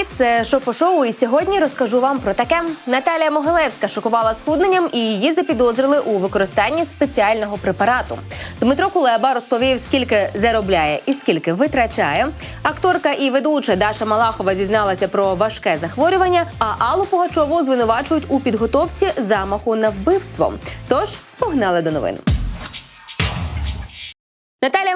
Привіт, це Шопо Шоу, і сьогодні розкажу вам про таке. Наталія Могилевська шокувала схудненням і її запідозрили у використанні спеціального препарату. Дмитро Кулеба розповів, скільки заробляє і скільки витрачає. Акторка і ведуча Даша Малахова зізналася про важке захворювання, а Аллу Пугачову звинувачують у підготовці замаху на вбивство. Тож погнали до новин.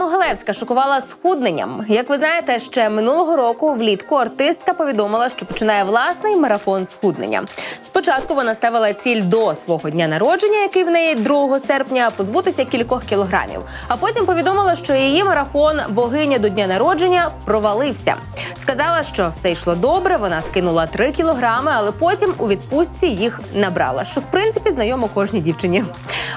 Могилевська шокувала схудненням. Як ви знаєте, ще минулого року влітку артистка повідомила, що починає власний марафон схуднення. Спочатку вона ставила ціль до свого дня народження, який в неї 2 серпня, позбутися кількох кілограмів. А потім повідомила, що її марафон богиня до дня народження провалився. Сказала, що все йшло добре. Вона скинула 3 кілограми, але потім у відпустці їх набрала, що в принципі знайомо кожній дівчині.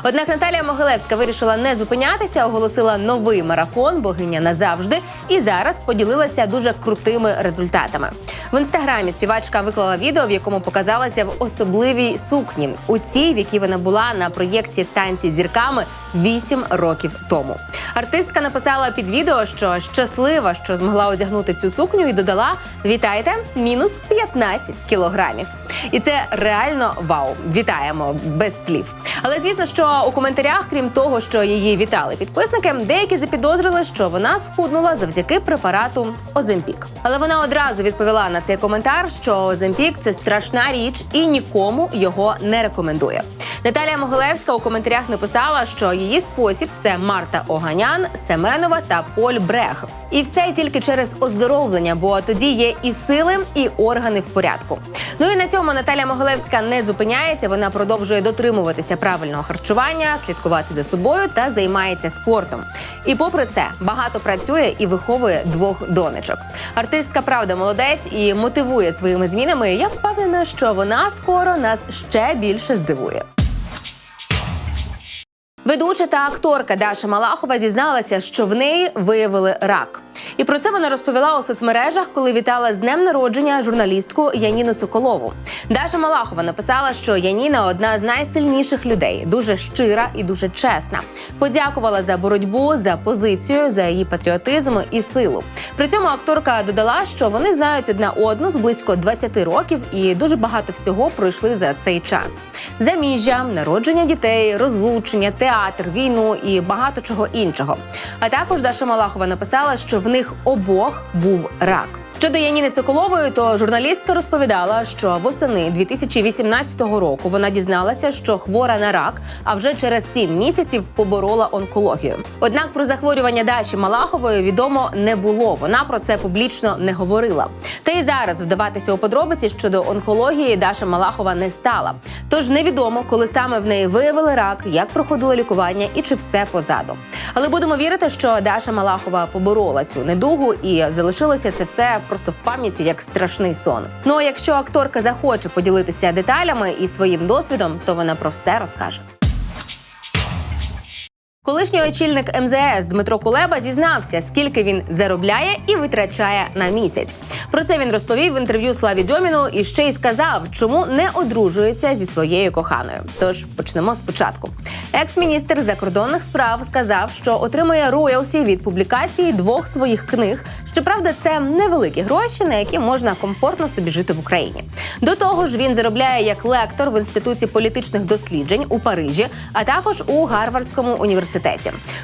Однак Наталія Могилевська вирішила не зупинятися, оголосила новий марафон Богиня назавжди і зараз поділилася дуже крутими результатами. В інстаграмі співачка виклала відео, в якому показалася в особливій сукні, у цій, в якій вона була на проєкті танці зірками 8 років тому. Артистка написала під відео, що щаслива, що змогла одягнути цю сукню, і додала: Вітайте, мінус 15 кілограмів. І це реально вау. Вітаємо без слів. Але звісно, що у коментарях, крім того, що її вітали підписники, деякі запідозрили, що вона схуднула завдяки препарату Оземпік. Але вона одразу відповіла на цей коментар, що Оземпік це страшна річ і нікому його не рекомендує. Наталія Могилевська у коментарях написала, що її спосіб це Марта Оганян, Семенова та Поль Брех. І все тільки через оздоровлення, бо тоді є і сили, і органи в порядку. Ну і на цьому Наталія Могилевська не зупиняється. Вона продовжує дотримуватися правильного харчування, слідкувати за собою та займається спортом. І попри це багато працює і виховує двох донечок. Артистка правда молодець і мотивує своїми змінами. Я впевнена, що вона скоро нас ще більше здивує. Ведуча та акторка Даша Малахова зізналася, що в неї виявили рак. І про це вона розповіла у соцмережах, коли вітала з днем народження журналістку Яніну Соколову. Даша Малахова написала, що Яніна одна з найсильніших людей, дуже щира і дуже чесна. Подякувала за боротьбу, за позицію, за її патріотизм і силу. При цьому акторка додала, що вони знають одна одну з близько 20 років і дуже багато всього пройшли за цей час: заміжжя, народження дітей, розлучення, театр, війну і багато чого іншого. А також Даша Малахова написала, що в них обох був рак. Щодо Яніни Соколової, то журналістка розповідала, що восени 2018 року вона дізналася, що хвора на рак, а вже через сім місяців поборола онкологію. Однак про захворювання Даші Малахової відомо не було. Вона про це публічно не говорила. Та й зараз вдаватися у подробиці щодо онкології Даша Малахова не стала. Тож невідомо, коли саме в неї виявили рак, як проходило лікування і чи все позаду. Але будемо вірити, що Даша Малахова поборола цю недугу і залишилося це все просто в пам'яті як страшний сон. Ну а якщо акторка захоче поділитися деталями і своїм досвідом, то вона про все розкаже. Колишній очільник МЗС Дмитро Кулеба зізнався, скільки він заробляє і витрачає на місяць. Про це він розповів в інтерв'ю Славі Дьоміну і ще й сказав, чому не одружується зі своєю коханою. Тож почнемо спочатку. Екс-міністр закордонних справ сказав, що отримує роялті від публікації двох своїх книг. Щоправда, це невеликі гроші, на які можна комфортно собі жити в Україні. До того ж, він заробляє як лектор в інституті політичних досліджень у Парижі, а також у Гарвардському університеті.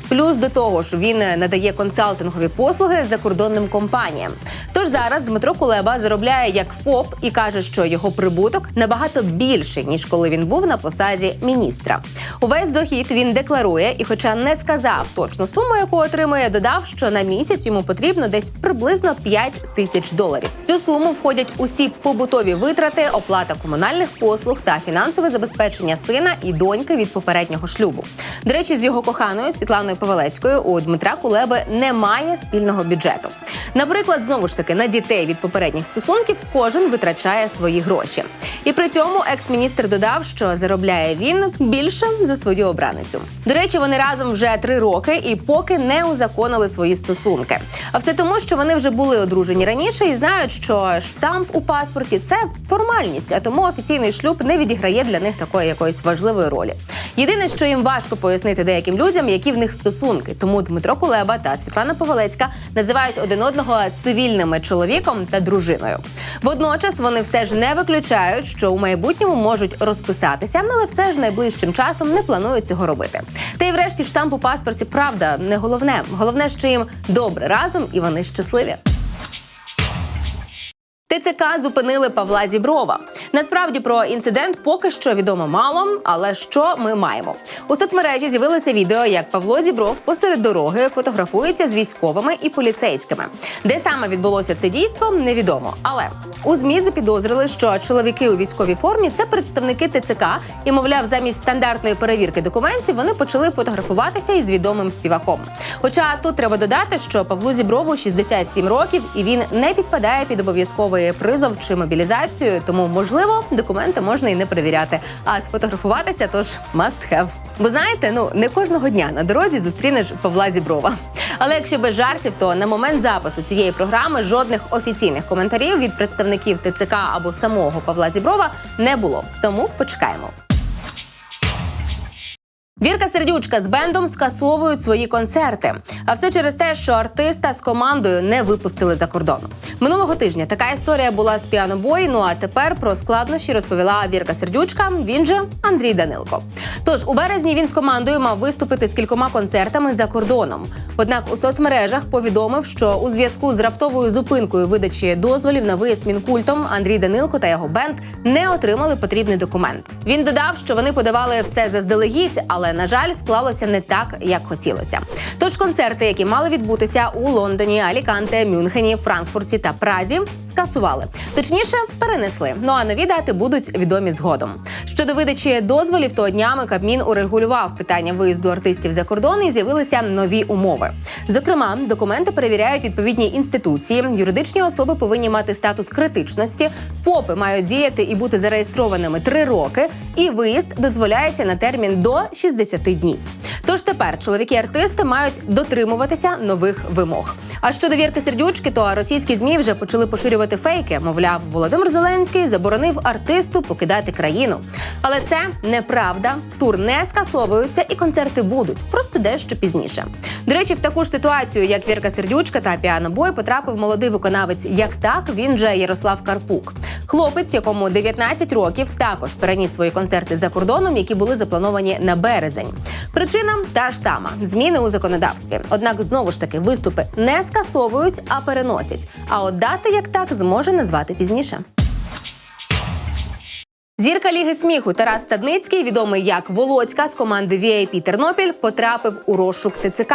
Плюс до того ж, він надає консалтингові послуги закордонним компаніям. Тож зараз Дмитро Кулеба заробляє як ФОП і каже, що його прибуток набагато більший ніж коли він був на посаді міністра. Увесь дохід він декларує, і, хоча не сказав точну суму, яку отримує, додав, що на місяць йому потрібно десь приблизно 5 тисяч доларів. В цю суму входять усі побутові витрати, оплата комунальних послуг та фінансове забезпечення сина і доньки від попереднього шлюбу. До речі, з його коханням коханою Світланою Павелецькою у Дмитра Кулеби немає спільного бюджету. Наприклад, знову ж таки на дітей від попередніх стосунків кожен витрачає свої гроші. І при цьому екс-міністр додав, що заробляє він більше за свою обраницю. До речі, вони разом вже три роки і поки не узаконили свої стосунки. А все тому, що вони вже були одружені раніше і знають, що штамп у паспорті це формальність, а тому офіційний шлюб не відіграє для них такої якоїсь важливої ролі. Єдине, що їм важко пояснити деяким людям, які в них стосунки. Тому Дмитро Кулеба та Світлана Повалецька називають один одного цивільними чоловіком та дружиною. Водночас вони все ж не виключають, що у майбутньому можуть розписатися, але все ж найближчим часом не планують цього робити. Та й врешті штамп у паспорті правда не головне. Головне, що їм добре разом і вони щасливі. ТЦК зупинили Павла Зіброва. Насправді про інцидент поки що відомо мало, але що ми маємо? У соцмережі з'явилося відео, як Павло Зібров посеред дороги фотографується з військовими і поліцейськими. Де саме відбулося це дійство, невідомо. Але у змі запідозрили, що чоловіки у військовій формі це представники ТЦК, і мовляв, замість стандартної перевірки документів вони почали фотографуватися із відомим співаком. Хоча тут треба додати, що Павлу Зіброву 67 років, і він не підпадає під обов'язковий призов чи мобілізацію, тому можливо документи можна і не перевіряти. А сфотографуватися тож must have. Бо знаєте, ну не кожного дня на дорозі зустрінеш Павла Зіброва. Але якщо без жартів, то на момент запису цієї програми жодних офіційних коментарів від представників ТЦК або самого Павла Зіброва не було. Тому почекаємо. Вірка Сердючка з бендом скасовують свої концерти. А все через те, що артиста з командою не випустили за кордон. Минулого тижня така історія була з піанобой. Ну а тепер про складнощі розповіла Вірка Сердючка. Він же Андрій Данилко. Тож у березні він з командою мав виступити з кількома концертами за кордоном. Однак у соцмережах повідомив, що у зв'язку з раптовою зупинкою видачі дозволів на виїзд мінкультом Андрій Данилко та його бенд не отримали потрібний документ. Він додав, що вони подавали все заздалегідь, але на жаль, склалося не так, як хотілося. Тож концерти, які мали відбутися у Лондоні, Аліканте, Мюнхені, Франкфурті та Празі, скасували. Точніше, перенесли. Ну а нові дати будуть відомі згодом. Щодо видачі дозволів, то днями Кабмін урегулював питання виїзду артистів за кордон і з'явилися нові умови. Зокрема, документи перевіряють відповідні інституції. Юридичні особи повинні мати статус критичності. ФОПи мають діяти і бути зареєстрованими три роки. І виїзд дозволяється на термін до 60 днів. Тож тепер чоловіки-артисти мають дотримуватися нових вимог. А щодо Вірки Сердючки, то російські змі вже почали поширювати фейки. Мовляв, Володимир Зеленський заборонив артисту покидати країну. Але це неправда. Тур не скасовуються і концерти будуть просто дещо пізніше. До речі, в таку ж ситуацію, як Вірка Сердючка та піанобой, потрапив молодий виконавець. Як так, він же Ярослав Карпук. Хлопець, якому 19 років, також переніс свої концерти за кордоном, які були заплановані на березень. Причина та ж сама зміни у законодавстві. Однак знову ж таки виступи не скасовують, а переносять. А от дати як так зможе назвати пізніше. Зірка Ліги сміху Тарас Стадницький, відомий як Володька з команди VIP Тернопіль, потрапив у розшук ТЦК.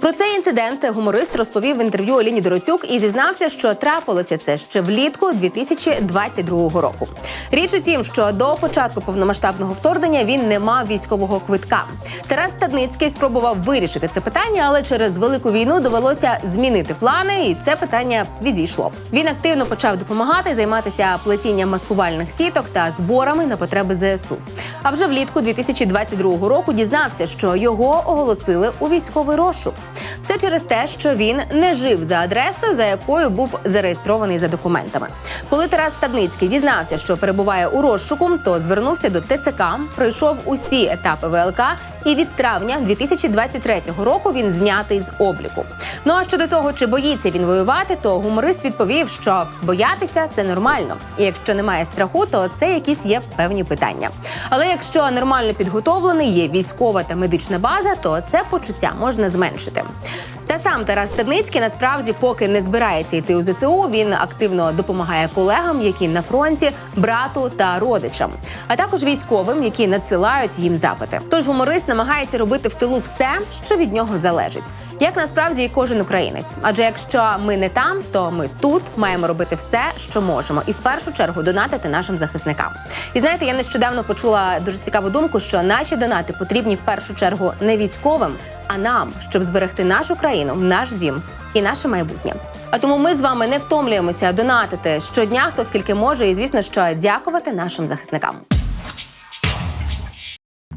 Про цей інцидент гуморист розповів в інтерв'ю Оліні Дороцюк і зізнався, що трапилося це ще влітку 2022 року. Річ у тім, що до початку повномасштабного вторгнення він не мав військового квитка. Тарас Стадницький спробував вирішити це питання, але через велику війну довелося змінити плани, і це питання відійшло. Він активно почав допомагати займатися плетінням маскувальних сіток та зборами на потреби ЗСУ. А вже влітку 2022 року дізнався, що його оголосили у військовий розшук. Все через те, що він не жив за адресою, за якою був зареєстрований за документами. Коли Тарас Стадницький дізнався, що перебуває у розшуку, то звернувся до ТЦК, пройшов усі етапи ВЛК, і від травня 2023 року він знятий з обліку. Ну а щодо того, чи боїться він воювати, то гуморист відповів, що боятися це нормально, і якщо немає страху, то це якісь є певні питання. Але якщо нормально підготовлений, є військова та медична база, то це почуття можна зменшити. Та сам Тарас Стадницький насправді поки не збирається йти у ЗСУ. Він активно допомагає колегам, які на фронті, брату та родичам, а також військовим, які надсилають їм запити. Тож гуморист намагається робити в тилу все, що від нього залежить, як насправді і кожен українець. Адже якщо ми не там, то ми тут маємо робити все, що можемо, і в першу чергу донатити нашим захисникам. І знаєте, я нещодавно почула дуже цікаву думку, що наші донати потрібні в першу чергу не військовим, а нам, щоб зберегти нашу країну, наш дім і наше майбутнє. А тому ми з вами не втомлюємося донатити щодня, хто скільки може, і звісно, що дякувати нашим захисникам.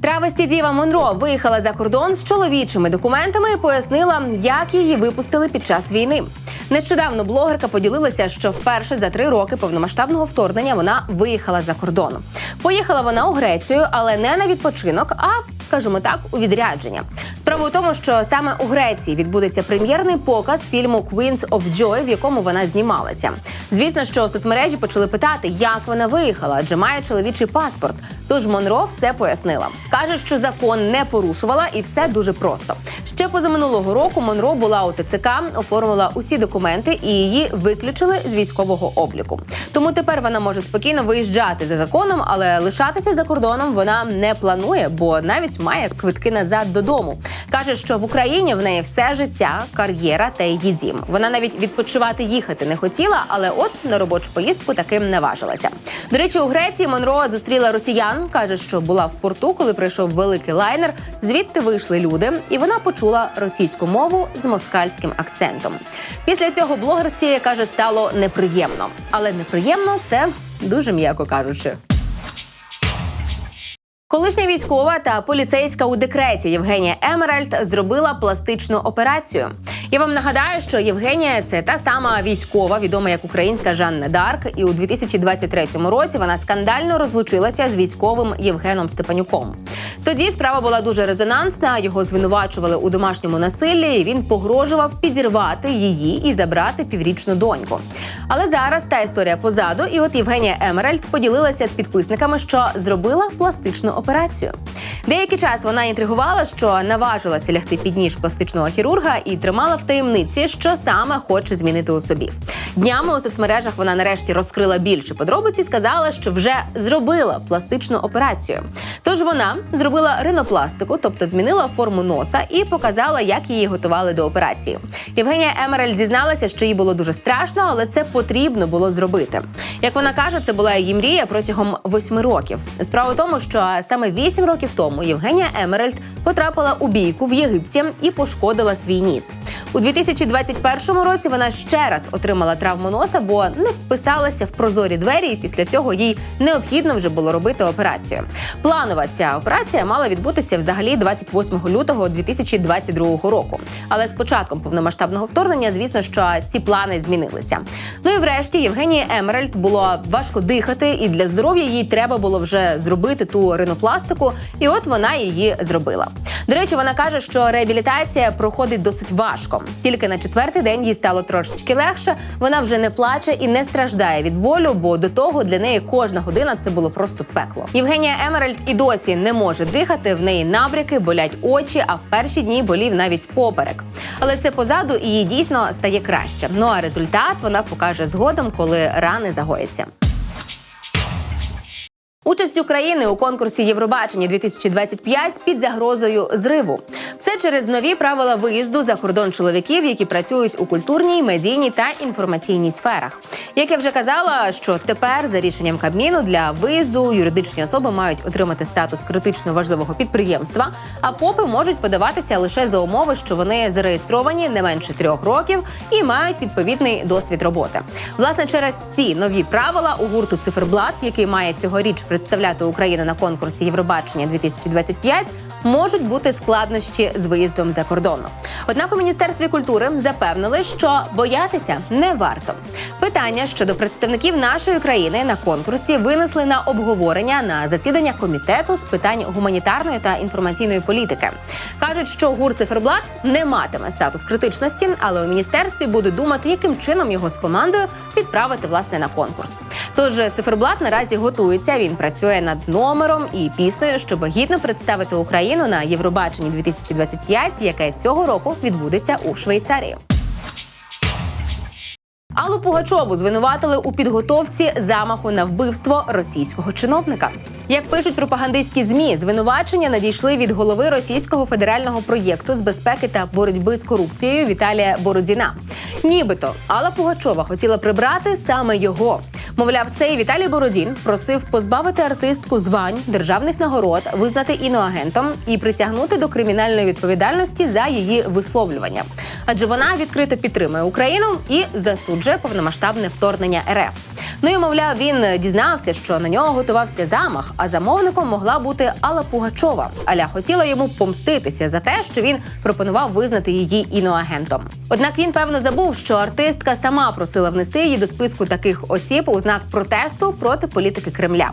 Травесті Діва Монро виїхала за кордон з чоловічими документами і пояснила, як її випустили під час війни. Нещодавно блогерка поділилася, що вперше за три роки повномасштабного вторгнення вона виїхала за кордон. Поїхала вона у Грецію, але не на відпочинок, а скажімо так, у відрядження. Справа у тому, що саме у Греції відбудеться прем'єрний показ фільму «Queens of Joy», в якому вона знімалася. Звісно, що соцмережі почали питати, як вона виїхала, адже має чоловічий паспорт. Тож Монро все пояснила. каже, що закон не порушувала, і все дуже просто. Ще позаминулого року Монро була у ТЦК, оформила усі документи і її виключили з військового обліку. Тому тепер вона може спокійно виїжджати за законом, але лишатися за кордоном вона не планує, бо навіть має квитки назад додому. Каже, що в Україні в неї все життя, кар'єра та її дім. Вона навіть відпочивати їхати не хотіла, але от на робочу поїздку таким наважилася. До речі, у Греції Монро зустріла росіян. каже, що була в порту, коли прийшов великий лайнер. Звідти вийшли люди, і вона почула російську мову з москальським акцентом. Після цього блогерці каже, стало неприємно, але неприємно це дуже м'яко кажучи. Колишня військова та поліцейська у декреті Євгенія Емеральд зробила пластичну операцію. Я вам нагадаю, що Євгенія це та сама військова, відома як українська Жанна Дарк. І у 2023 році вона скандально розлучилася з військовим Євгеном Степанюком. Тоді справа була дуже резонансна. Його звинувачували у домашньому насиллі. і Він погрожував підірвати її і забрати піврічну доньку. Але зараз та історія позаду, і от Євгенія Емеральд поділилася з підписниками, що зробила пластичну операцію. Деякий час вона інтригувала, що наважилася лягти під ніж пластичного хірурга і тримала в таємниці, що саме хоче змінити у собі. Днями у соцмережах вона нарешті розкрила більше подробиці сказала, що вже зробила пластичну операцію. Тож вона зробила ринопластику, тобто змінила форму носа і показала, як її готували до операції. Євгенія Емераль зізналася, що їй було дуже страшно, але це потрібно було зробити. Як вона каже, це була її мрія протягом восьми років. Справа в тому, що саме вісім років тому Євгенія Емеральд потрапила у бійку в Єгипті і пошкодила свій ніс. У 2021 році вона ще раз отримала травму носа, бо не вписалася в прозорі двері, і після цього їй необхідно вже було робити операцію. Планова ця операція мала відбутися взагалі 28 лютого 2022 року. Але з початком повномасштабного вторгнення, звісно, що ці плани змінилися. Ну і врешті Євгенії Емеральд було важко дихати, і для здоров'я їй треба було вже зробити ту ринопластику, і от вона її зробила. До речі, вона каже, що реабілітація проходить досить важко. Тільки на четвертий день їй стало трошечки легше. Вона вже не плаче і не страждає від болю, бо до того для неї кожна година це було просто пекло. Євгенія Емеральд і досі не може дихати. В неї набряки, болять очі, а в перші дні болів навіть поперек. Але це позаду і їй дійсно стає краще. Ну а результат вона покаже згодом, коли рани загояться. Участь України у конкурсі Євробачення 2025 під загрозою зриву. Все через нові правила виїзду за кордон чоловіків, які працюють у культурній, медійній та інформаційній сферах. Як я вже казала, що тепер за рішенням Кабміну для виїзду юридичні особи мають отримати статус критично важливого підприємства, а ФОПи можуть подаватися лише за умови, що вони зареєстровані не менше трьох років і мають відповідний досвід роботи. Власне, через ці нові правила у гурту Циферблат, який має цьогоріч представляти Україну на конкурсі Євробачення 2025, можуть бути складнощі з виїздом за кордону. Однак у міністерстві культури запевнили, що боятися не варто. Питання щодо представників нашої країни на конкурсі винесли на обговорення на засідання комітету з питань гуманітарної та інформаційної політики. кажуть, що гур циферблат не матиме статус критичності, але у міністерстві будуть думати, яким чином його з командою відправити власне на конкурс. Тож циферблат наразі готується. Він працює над номером і піснею, щоб гідно представити Україну на Євробаченні 2025, яке цього року відбудеться у Швейцарії. Аллу Пугачову звинуватили у підготовці замаху на вбивство російського чиновника. Як пишуть пропагандистські змі, звинувачення надійшли від голови російського федерального проєкту з безпеки та боротьби з корупцією Віталія Бородіна. Нібито Алла Пугачова хотіла прибрати саме його. Мовляв, цей Віталій Бородін просив позбавити артистку звань державних нагород, визнати іноагентом і притягнути до кримінальної відповідальності за її висловлювання. Адже вона відкрито підтримує Україну і засуджує повномасштабне вторгнення РФ. Ну і мовляв, він дізнався, що на нього готувався замах, а замовником могла бути Алла Пугачова. Аля хотіла йому помститися за те, що він пропонував визнати її іноагентом. Однак він певно забув, що артистка сама просила внести її до списку таких осіб у знак протесту проти політики Кремля.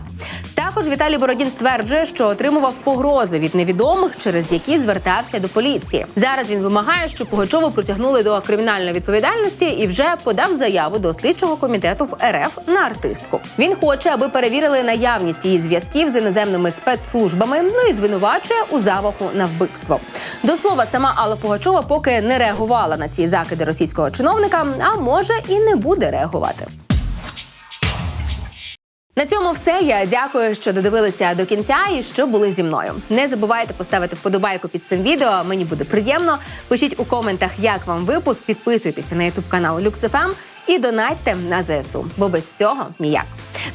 Також Віталій Бородін стверджує, що отримував погрози від невідомих, через які звертався до поліції. Зараз він вимагає, щоб Пугачову притягнули до кримінальної відповідальності і вже подав заяву до слідчого комітету в РФ на артистку. Він хоче, аби перевірили наявність її зв'язків з іноземними спецслужбами. Ну і звинувачує у замаху на вбивство. До слова, сама Алла Пугачова поки не реагувала на ці закиди російського чиновника, а може і не буде реагувати. На цьому все. Я дякую, що додивилися до кінця і що були зі мною. Не забувайте поставити вподобайку під цим відео. Мені буде приємно. Пишіть у коментах, як вам випуск. Підписуйтеся на ютуб канал LuxFM і донатьте на ЗСУ, бо без цього ніяк.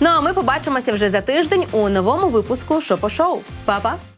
Ну а ми побачимося вже за тиждень у новому випуску Шопо Шоу. Па-па!